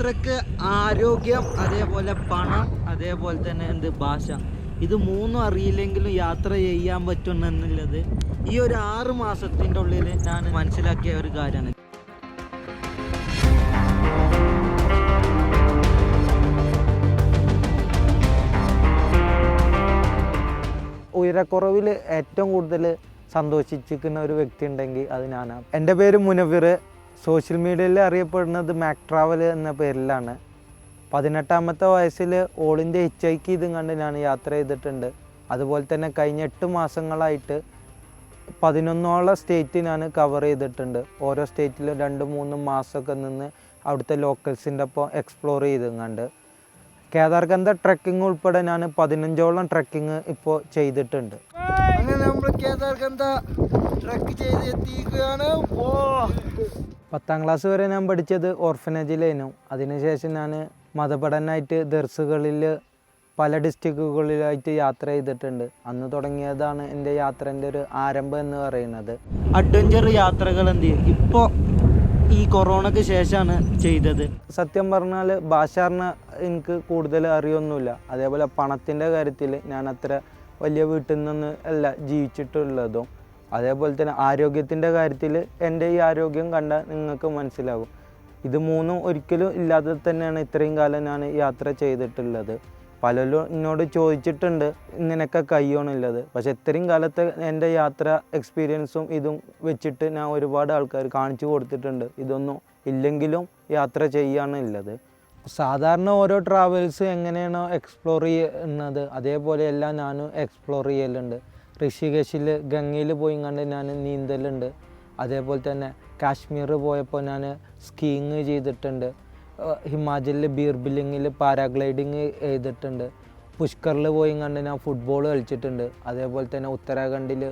യാത്രയ്ക്ക് ആരോഗ്യം അതേപോലെ പണം അതേപോലെ തന്നെ എന്ത് ഭാഷ. ഇത് മൂന്നും അറിയില്ലെങ്കിലും യാത്ര ചെയ്യാൻ പറ്റുമെന്നുള്ളത് ഈ ഒരു ആറ് മാസത്തിന്റെ ഉള്ളിൽ ഞാൻ മനസ്സിലാക്കിയ ഒരു കാര്യമാണ്. ഉയരക്കുറവിൽ ഏറ്റവും കൂടുതൽ സന്തോഷിച്ചിരിക്കുന്ന ഒരു വ്യക്തി ഉണ്ടെങ്കിൽ അത് ഞാനാണ്. എന്റെ പേര് മുനവിർ സോഷ്യൽ മീഡിയയിൽ അറിയപ്പെടുന്നത് മാക് ട്രാവൽ എന്ന പേരിലാണ്. പതിനെട്ടാമത്തെ വയസ്സിൽ ഓൾ ഇന്ത്യ എച്ച് ഐക്ക് ഇതും കണ്ട് ഞാൻ യാത്ര ചെയ്തിട്ടുണ്ട്. അതുപോലെ തന്നെ കഴിഞ്ഞ എട്ട് മാസങ്ങളായിട്ട് പതിനൊന്നോളം സ്റ്റേറ്റ് ഞാൻ കവർ ചെയ്തിട്ടുണ്ട്. ഓരോ സ്റ്റേറ്റിലും രണ്ട് മൂന്ന് മാസമൊക്കെ നിന്ന് അവിടുത്തെ ലോക്കൽസിന്റെ ഒപ്പം എക്സ്പ്ലോർ ചെയ്തും കണ്ട് കേദാർഗന്ധ ട്രക്കിംഗ് ഉൾപ്പെടെ ഞാൻ പതിനഞ്ചോളം ട്രക്കിംഗ് ഇപ്പോൾ ചെയ്തിട്ടുണ്ട്. അങ്ങനെ നമ്മൾ കേദാർഗന്ധ ട്രക്ക് ചെയ്ത് എത്തിയിരിക്കുകയാണ്. പത്താം ക്ലാസ് വരെ ഞാൻ പഠിച്ചത് ഓർഫനേജിലായിരുന്നു അതിനുശേഷം ഞാൻ മതപഠനമായിട്ട് ദർസുകളിൽ പല ഡിസ്ട്രിക്റ്റുകളിലായിട്ട് യാത്ര ചെയ്തിട്ടുണ്ട്. അന്ന് തുടങ്ങിയതാണ് എന്റെ യാത്രേന്റെ ഒരു ആരംഭം എന്ന് പറയുന്നത്. അഡ്വഞ്ചർ യാത്രകൾ എന്ത് ചെയ്യും? ഇപ്പോൾ ഈ കൊറോണയ്ക്ക് ശേഷമാണ് ചെയ്തത്. സത്യം പറഞ്ഞാൽ ഭാഷാറിന് എനിക്ക് കൂടുതൽ അറിയൊന്നുമില്ല. അതേപോലെ പണത്തിന്റെ കാര്യത്തിൽ ഞാൻ അത്ര വലിയ വീട്ടിൽ നിന്ന് അല്ല ജീവിച്ചിട്ടുള്ളതും അതേപോലെ തന്നെ ആരോഗ്യത്തിന്റെ കാര്യത്തിൽ എന്റെ ഈ ആരോഗ്യം കണ്ടാൽ നിങ്ങൾക്ക് മനസ്സിലാകും. ഇത് മൂന്നും ഒരിക്കലും ഇല്ലാതെ തന്നെയാണ് ഇത്രയും കാലം ഞാൻ യാത്ര ചെയ്തിട്ടുള്ളത്. പലരും എന്നോട് ചോദിച്ചിട്ടുണ്ട് ഇങ്ങനെയൊക്കെ കഴിയണമെന്നുള്ളത് പക്ഷെ ഇത്രയും കാലത്തെ എന്റെ യാത്ര എക്സ്പീരിയൻസും ഇതും വെച്ചിട്ട് ഞാൻ ഒരുപാട് ആൾക്കാർ കാണിച്ചു കൊടുത്തിട്ടുണ്ട്. ഇതൊന്നും ഇല്ലെങ്കിലും യാത്ര ചെയ്യാണ് ഉള്ളത്. സാധാരണ ഓരോ ട്രാവൽസ് എങ്ങനെയാണോ എക്സ്പ്ലോർ ചെയ്യുന്നത്. അതേപോലെയെല്ലാം ഞാനും എക്സ്പ്ലോർ ചെയ്യലുണ്ട്. ഋഷികേശിൽ ഗംഗയിൽ പോയി കണ്ട് ഞാൻ നീന്തലുണ്ട്. അതേപോലെ തന്നെ കാശ്മീർ പോയപ്പോൾ ഞാൻ സ്കീയിങ് ചെയ്തിട്ടുണ്ട്. ഹിമാചലിൽ ബീർബിലിങ്ങിൽ പാരാഗ്ലൈഡിങ് ചെയ്തിട്ടുണ്ട്. പുഷ്കറിൽ പോയി കണ്ട് ഞാൻ ഫുട്ബോൾ കളിച്ചിട്ടുണ്ട്. അതേപോലെ തന്നെ ഉത്തരാഖണ്ഡിൽ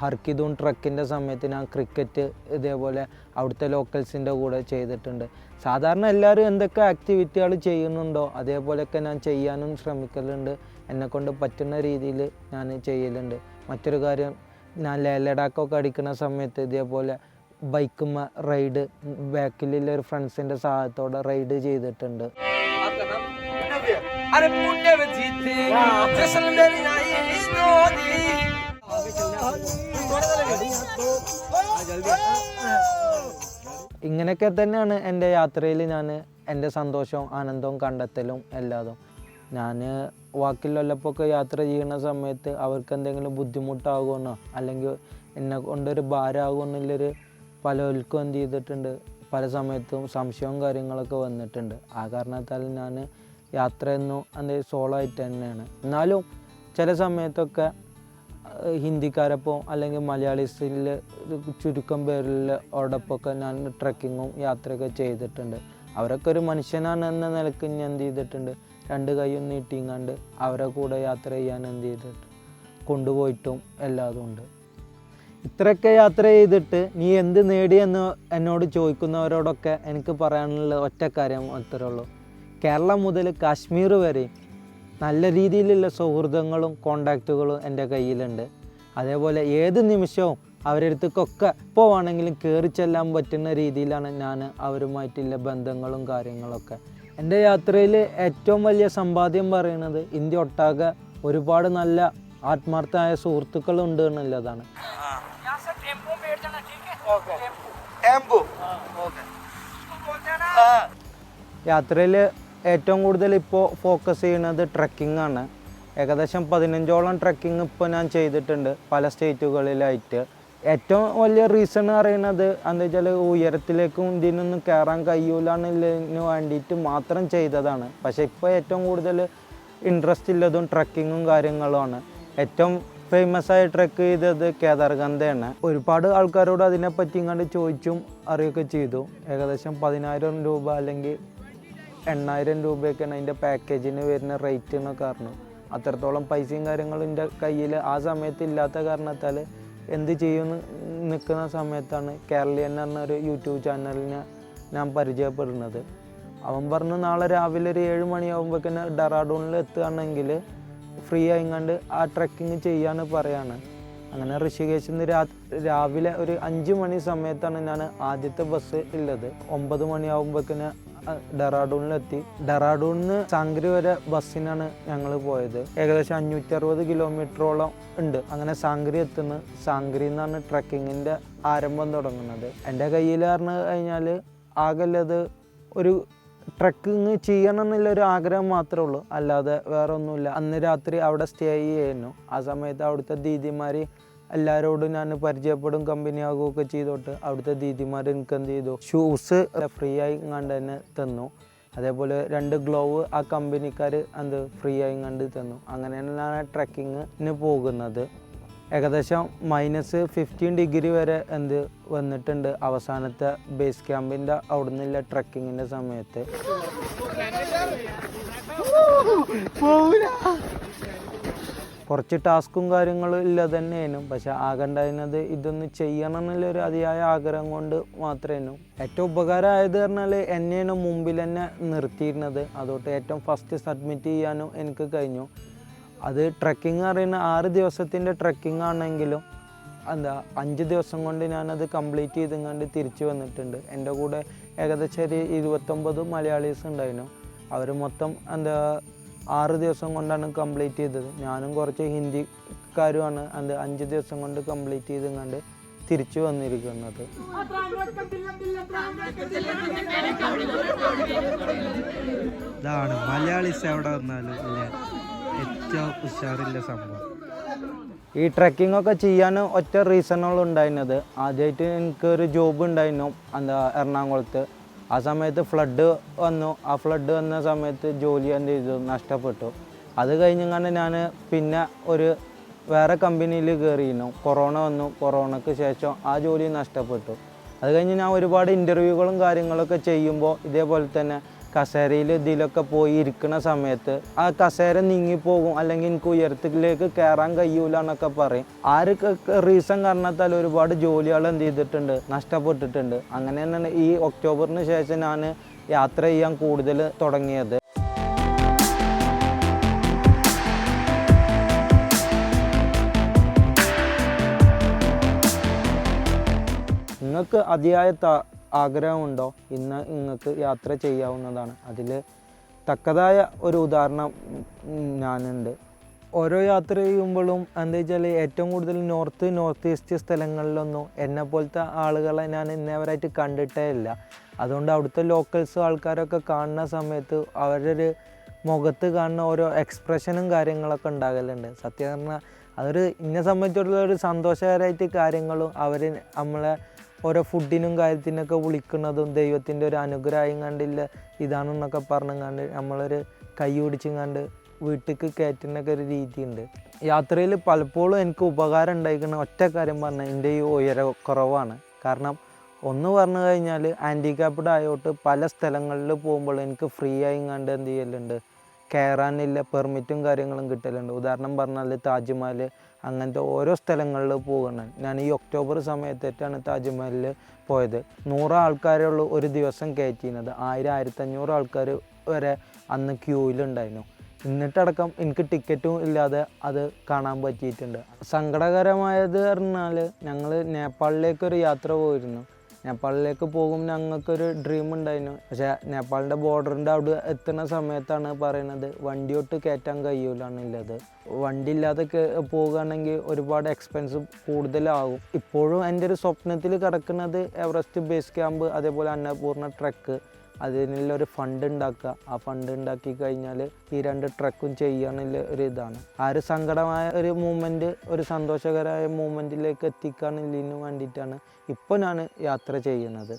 ഹർക്കിദൂൺ ട്രക്കിന്റെ സമയത്ത് ഞാൻ ക്രിക്കറ്റ് ഇതേപോലെ അവിടുത്തെ ലോക്കൽസിന്റെ കൂടെ ചെയ്തിട്ടുണ്ട്. സാധാരണ എല്ലാവരും എന്തൊക്കെ ആക്ടിവിറ്റികൾ ചെയ്യുന്നുണ്ടോ അതേപോലെയൊക്കെ ഞാൻ ചെയ്യാനും ശ്രമിക്കലുണ്ട്. എന്നെക്കൊണ്ട് പറ്റുന്ന രീതിയിൽ ഞാൻ ചെയ്യലുണ്ട്. മറ്റൊരു കാര്യം ഞാൻ ലേലഡാക്കൊക്കെ അടിക്കുന്ന സമയത്ത് ഇതേപോലെ ബൈക്ക് റൈഡ് ബാക്കിലുള്ള ഒരു ഫ്രണ്ട്സിന്റെ സഹായത്തോടെ റൈഡ് ചെയ്തിട്ടുണ്ട്. അരെ പുണ്യ ജീത്തേ ജസൽമേരി ആയി ഇസ്തോ ഇങ്ങനെയൊക്കെ തന്നെയാണ് എന്റെ യാത്രയിൽ ഞാൻ എന്റെ സന്തോഷവും ആനന്ദവും കണ്ടെത്തലും എല്ലാതും. ഞാൻ വാക്കിലൊല്ലപ്പൊക്കെ യാത്ര ചെയ്യുന്ന സമയത്ത് അവർക്ക് എന്തെങ്കിലും ബുദ്ധിമുട്ടാകുമെന്നോ അല്ലെങ്കിൽ എന്നെ കൊണ്ടൊരു ഭാരമാകുമെന്നുള്ളൊരു പലർക്കും എന്ത് ചെയ്തിട്ടുണ്ട് പല സമയത്തും സംശയവും കാര്യങ്ങളൊക്കെ വന്നിട്ടുണ്ട്. ആ കാരണത്താൽ ഞാൻ യാത്രയൊന്നും എന്റെ സോളോ ആയിട്ട് തന്നെയാണ്. എന്നാലും ചില സമയത്തൊക്കെ ഏഹ് ഹിന്ദിക്കാരൊപ്പം അല്ലെങ്കിൽ മലയാളീസിൽ ചുരുക്കം പേരിൽ ഓടൊപ്പമൊക്കെ ഞാൻ ട്രക്കിങ്ങും യാത്രയൊക്കെ ചെയ്തിട്ടുണ്ട്. അവരൊക്കെ ഒരു മനുഷ്യനാണ് എന്ന നിലയ്ക്ക് ഞാൻ എന്ത് ചെയ്തിട്ടുണ്ട്? രണ്ട് കൈയും നീട്ടിങ്ങാണ്ട് അവരെ കൂടെ യാത്ര ചെയ്യാൻ എന്ത് ചെയ്തിട്ട് കൊണ്ടുപോയിട്ടും എല്ലാതും ഉണ്ട്. ഇത്രയൊക്കെ യാത്ര ചെയ്തിട്ട് നീ എന്ത് നേടിയെന്ന് എന്നോട് ചോദിക്കുന്നവരോടൊക്കെ എനിക്ക് പറയാനുള്ള ഒറ്റ കാര്യം മാത്രമേ ഉള്ളൂ. കേരളം മുതൽ കാശ്മീർ വരെ നല്ല രീതിയിലുള്ള സൗഹൃദങ്ങളും കോണ്ടാക്റ്റുകളും എന്റെ കയ്യിലുണ്ട്. അതേപോലെ ഏത് നിമിഷവും അവരടുത്തേക്കൊക്കെ പോവാണെങ്കിലും കയറി ചെല്ലാൻ പറ്റുന്ന രീതിയിലാണ് ഞാൻ അവരുമായിട്ടുള്ള ബന്ധങ്ങളും കാര്യങ്ങളൊക്കെ. എന്റെ യാത്രയിൽ ഏറ്റവും വലിയ സമ്പാദ്യം പറയുന്നത് ഇന്ത്യ ഒട്ടാകെ ഒരുപാട് നല്ല ആത്മാർത്ഥമായ സുഹൃത്തുക്കളുണ്ട് എന്നുള്ളതാണ്. യാത്രയിൽ ഏറ്റവും കൂടുതൽ ഇപ്പോൾ ഫോക്കസ് ചെയ്യുന്നത് ട്രക്കിംഗ് ആണ്. ഏകദേശം പതിനഞ്ചോളം ട്രക്കിംഗ് ഇപ്പോൾ ഞാൻ ചെയ്തിട്ടുണ്ട് പല സ്റ്റേറ്റുകളിലായിട്ട് ഏറ്റവും വലിയ റീസൺ എന്ന് പറയുന്നത് എന്താ വെച്ചാൽ ഉയരത്തിലേക്കും ഇതിനൊന്നും കയറാൻ കഴിയൂലെന്നുള്ളതിന് വേണ്ടിയിട്ട് മാത്രം ചെയ്തതാണ്. പക്ഷേ ഇപ്പോൾ ഏറ്റവും കൂടുതൽ ഇൻട്രസ്റ്റ് ഉള്ളതും ട്രക്കിങ്ങും കാര്യങ്ങളുമാണ് ഏറ്റവും ഫേമസ് ആയ ട്രക്ക് ചെയ്തത് കേദാർഗന്ധയാണ്. ഒരുപാട് ആൾക്കാരോട് അതിനെപ്പറ്റി ഇങ്ങോട്ട് ചോദിച്ചും അറിയുകയൊക്കെ ചെയ്തു. ഏകദേശം പതിനായിരം രൂപ അല്ലെങ്കിൽ എണ്ണായിരം രൂപയൊക്കെയാണ് അതിന്റെ പാക്കേജിന് വരുന്ന റേറ്റ് എന്നൊക്കെ പറഞ്ഞു അത്രത്തോളം പൈസയും കാര്യങ്ങളും എന്റെ കയ്യിൽ ആ സമയത്ത് ഇല്ലാത്ത കാരണത്താൽ എന്ത് ചെയ്യുമെന്ന് നിൽക്കുന്ന സമയത്താണ് കേരളീയൻ എന്ന് പറഞ്ഞ ഒരു യൂട്യൂബ് ചാനലിനെ ഞാൻ പരിചയപ്പെടുന്നത്. അവൻ പറഞ്ഞു നാളെ രാവിലെ ഒരു ഏഴ് മണിയാകുമ്പോഴേക്കിന് ഡെറാഡൂണിൽ എത്തുകയാണെങ്കിൽ ഫ്രീ ആയിങ്ങാണ്ട് ആ ട്രക്കിങ് ചെയ്യാന്ന് പറയാണ്. അങ്ങനെ ഋഷികേശിൽ നിന്ന് രാ രാവിലെ ഒരു അഞ്ച് മണി സമയത്താണ് ഞാൻ ആദ്യത്തെ ബസ് ഉള്ളത് ഒമ്പത് മണിയാകുമ്പോഴേക്കിന് ഡെറാഡൂണിലെത്തി. ഡെറാഡൂണിൽ നിന്ന് സാംഗ്രി വരെ ബസ്സിനാണ് ഞങ്ങൾ പോയത്. ഏകദേശം അഞ്ഞൂറ്റി അറുപത് കിലോമീറ്ററോളം ഉണ്ട്. അങ്ങനെ സാംഗ്രി എത്തുന്നു. സാങ്ക്രി എന്നാണ് ട്രക്കിങ്ങിന്റെ ആരംഭം തുടങ്ങുന്നത്. എന്റെ കയ്യിൽ പറഞ്ഞു കഴിഞ്ഞാൽ ആകല്ലത് ഒരു ട്രക്കിങ് ചെയ്യണം എന്നുള്ള ഒരു ആഗ്രഹം മാത്രമേ ഉള്ളൂ. അല്ലാതെ വേറെ ഒന്നുമില്ല അന്ന് രാത്രി അവിടെ സ്റ്റേ ചെയ്യുന്നു ആ സമയത്ത് അവിടുത്തെ ദീദിമാർ എല്ലാവരോടും ഞാൻ പരിചയപ്പെടും കമ്പനി ആകുകയൊക്കെ ചെയ്തോട്ട്. അവിടുത്തെ ദീദിമാർ എനിക്ക് എന്ത് ചെയ്തു ഷൂസ് ഫ്രീ ആയി കണ്ട് തന്നെ തന്നു. അതേപോലെ രണ്ട് ഗ്ലോവ് ആ കമ്പനിക്കാർ എന്ത് ഫ്രീ ആയി കണ്ട് തന്നു. അങ്ങനെയാണ് ഞാൻ ട്രക്കിങ്ങിന് പോകുന്നത്. ഏകദേശം മൈനസ് ഫിഫ്റ്റീൻ ഡിഗ്രി വരെ എന്ത് വന്നിട്ടുണ്ട് അവസാനത്തെ ബേസ് ക്യാമ്പിന്റെ അവിടെ നിന്നുള്ള ട്രക്കിങ്ങിന്റെ സമയത്ത്. കുറച്ച് ടാസ്കും കാര്യങ്ങളും ഇല്ല തന്നെയായിരുന്നു പക്ഷെ ആകണ്ടായിരുന്നത് ഇതൊന്ന് ചെയ്യണം എന്നുള്ളൊരു അതിയായ ആഗ്രഹം കൊണ്ട് മാത്രമേനു ഏറ്റവും ഉപകാരമായത് പറഞ്ഞാൽ എന്നെയാണ് മുമ്പിൽ തന്നെ നിർത്തിയിരുന്നത്. അതുകൊണ്ട് ഏറ്റവും ഫസ്റ്റ് സബ്മിറ്റ് ചെയ്യാനും എനിക്ക് കഴിഞ്ഞു. അത് ട്രക്കിംഗ് അറിയുന്ന ആറ് ദിവസത്തിന്റെ ട്രക്കിംഗ് ആണെങ്കിലും എന്താ അഞ്ച് ദിവസം കൊണ്ട് ഞാനത് കംപ്ലീറ്റ് ചെയ്തുകൊണ്ട് തിരിച്ചു വന്നിട്ടുണ്ട്. എന്റെ കൂടെ ഏകദേശം ഒരു ഇരുപത്തൊമ്പത് മലയാളീസ് ഉണ്ടായിരുന്നു. അവർ മൊത്തം എന്താ ആറ് ദിവസം കൊണ്ടാണ് കംപ്ലീറ്റ് ചെയ്തത്. ഞാനും കുറച്ച് ഹിന്ദിക്കാരുമാണ് അത് അഞ്ച് ദിവസം കൊണ്ട് കംപ്ലീറ്റ് ചെയ്തുകൊണ്ട് തിരിച്ചു വന്നിരിക്കുന്നത്. ഇതാണ് മലയാളീസ് എവിടെ വന്നാലും ഏറ്റവും ഉഷാറില്ല സംഭവം. ഈ ട്രക്കിംഗ് ഒക്കെ ചെയ്യാൻ ഒറ്റ റീസണുകൾ ഉണ്ടായിരുന്നത്. ആദ്യമായിട്ട് എനിക്ക് ഒരു ജോബ് ഉണ്ടായിരുന്നു. എന്താ എറണാകുളത്ത്. ആ സമയത്ത് ഫ്ലഡ് വന്നു. ആ ഫ്ലഡ് വന്ന സമയത്ത് ജോലി എന്ത് ചെയ്തു? നഷ്ടപ്പെട്ടു. അത് കഴിഞ്ഞങ്ങാണ്ട് ഞാൻ പിന്നെ ഒരു വേറെ കമ്പനിയിൽ കയറിയിരുന്നു കൊറോണ വന്നു. കൊറോണയ്ക്ക് ശേഷം ആ ജോലി നഷ്ടപ്പെട്ടു. അത് കഴിഞ്ഞ് ഞാൻ ഒരുപാട് ഇന്റർവ്യൂകളും കാര്യങ്ങളൊക്കെ ചെയ്യുമ്പോൾ ഇതേപോലെ തന്നെ കസേരയിൽ ഇതിലൊക്കെ പോയി ഇരിക്കുന്ന സമയത്ത് ആ കസേര നീങ്ങിപ്പോകും അല്ലെങ്കിൽ എനിക്ക് ഉയരത്തിലേക്ക് കയറാൻ കഴിയൂല എന്നൊക്കെ പറയും. ആരൊക്കെ റീസൺ കാരണത്താൽ ഒരുപാട് ജോലികൾ എന്ത് ചെയ്തിട്ടുണ്ട്? നഷ്ടപ്പെട്ടിട്ടുണ്ട്. അങ്ങനെ തന്നെയാണ് ഈ ഒക്ടോബറിന് ശേഷം ഞാൻ യാത്ര ചെയ്യാൻ കൂടുതൽ തുടങ്ങിയത്. നിങ്ങൾക്ക് അതിയായ ആഗ്രഹമുണ്ടോ? ഇന്ന് നിങ്ങൾക്ക് യാത്ര ചെയ്യാവുന്നതാണ്. അതിൽ തക്കതായ ഒരു ഉദാഹരണം ഞാനുണ്ട്. ഓരോ യാത്ര ചെയ്യുമ്പോഴും എന്താ വെച്ചാൽ ഏറ്റവും കൂടുതൽ നോർത്ത് നോർത്ത് ഈസ്റ്റ് സ്ഥലങ്ങളിലൊന്നും എന്നെ പോലത്തെ ആളുകളെ ഞാൻ ഇന്നേവരായിട്ട് കണ്ടിട്ടേ ഇല്ല. അതുകൊണ്ട് അവിടുത്തെ ലോക്കൽസ് ആൾക്കാരൊക്കെ കാണുന്ന സമയത്ത് അവരൊരു മുഖത്ത് കാണുന്ന ഓരോ എക്സ്പ്രഷനും കാര്യങ്ങളൊക്കെ ഉണ്ടാകലുണ്ട്. സത്യം പറഞ്ഞാൽ അതൊരു എന്നെ സംബന്ധിച്ചിടത്തോളം ഒരു സന്തോഷകരമായിട്ട് കാര്യങ്ങളും അവർ നമ്മളെ ഓരോ ഫുഡിനും കാര്യത്തിനൊക്കെ വിളിക്കുന്നതും ദൈവത്തിന്റെ ഒരു അനുഗ്രഹം കണ്ടില്ല. ഇതാണെന്നൊക്കെ പറഞ്ഞു കണ്ട് നമ്മളൊരു കൈ പിടിച്ചും കണ്ട് വീട്ടിലേക്ക് കയറ്റുന്നൊക്കെ ഒരു രീതിയുണ്ട്. യാത്രയിൽ പലപ്പോഴും എനിക്ക് ഉപകാരം ഉണ്ടായിരിക്കുന്ന ഒറ്റ കാര്യം പറഞ്ഞാൽ എന്റെ ഈ ഉയര കുറവാണ്. കാരണം ഒന്ന് പറഞ്ഞു കഴിഞ്ഞാൽ ഹാൻഡിക്യാപ്ഡ് ആയോട്ട് പല സ്ഥലങ്ങളിൽ പോകുമ്പോൾ എനിക്ക് ഫ്രീ ആയി കണ്ട് എന്ത് ചെയ്യലുണ്ട്. കയറാനില്ല പെർമിറ്റും കാര്യങ്ങളും കിട്ടലുണ്ട്. ഉദാഹരണം പറഞ്ഞാൽ താജ്മഹൽ അങ്ങനത്തെ ഓരോ സ്ഥലങ്ങളിൽ പോകണം ഞാൻ ഈ ഒക്ടോബർ സമയത്തേറ്റാണ് താജ്മഹലിൽ പോയത്. നൂറ് ആൾക്കാരുള്ള ഒരു ദിവസം കയറ്റിയിരുന്നത് ആയിരം ആയിരത്തഞ്ഞൂറ് ആൾക്കാർ വരെ അന്ന് ക്യൂവിലുണ്ടായിരുന്നു. എന്നിട്ടടക്കം എനിക്ക് ടിക്കറ്റും ഇല്ലാതെ അത് കാണാൻ പറ്റിയിട്ടുണ്ട്. സങ്കടകരമായത് പറഞ്ഞാൽ ഞങ്ങൾ നേപ്പാളിലേക്കൊരു യാത്ര പോയിരുന്നു. നേപ്പാളിലേക്ക് പോകും ഞങ്ങൾക്കൊരു ഡ്രീം ഉണ്ടായിരുന്നു. പക്ഷേ നേപ്പാളിന്റെ ബോർഡറിന്റെ അവിടെ എത്തുന്ന സമയത്താണ് പറയുന്നത് വണ്ടിയൊട്ട് കയറ്റാൻ കഴിയൂലെന്നുള്ളത് വണ്ടി ഇല്ലാതെ പോകുകയാണെങ്കിൽ ഒരുപാട് എക്സ്പെൻസ് കൂടുതലാകും. ഇപ്പോഴും എന്റെ ഒരു സ്വപ്നത്തിൽ കിടക്കുന്നത് എവറസ്റ്റ് ബേസ് ക്യാമ്പ് അതേപോലെ അന്നപൂർണ ട്രക്ക് അതിനുള്ളൊരു ഫണ്ട് ഉണ്ടാക്കുക ആ ഫണ്ട് ഉണ്ടാക്കി കഴിഞ്ഞാൽ ഈ രണ്ട് ട്രക്കും ചെയ്യാനുള്ള ഒരു ഇതാണ്. ആ ഒരു സങ്കടമായ ഒരു മൂവ്മെന്റ് ഒരു സന്തോഷകരമായ മൂമെന്റിലേക്ക് എത്തിക്കാനുള്ളതിന് വേണ്ടിയിട്ടാണ് ഇപ്പോൾ ഞാൻ യാത്ര ചെയ്യുന്നത്.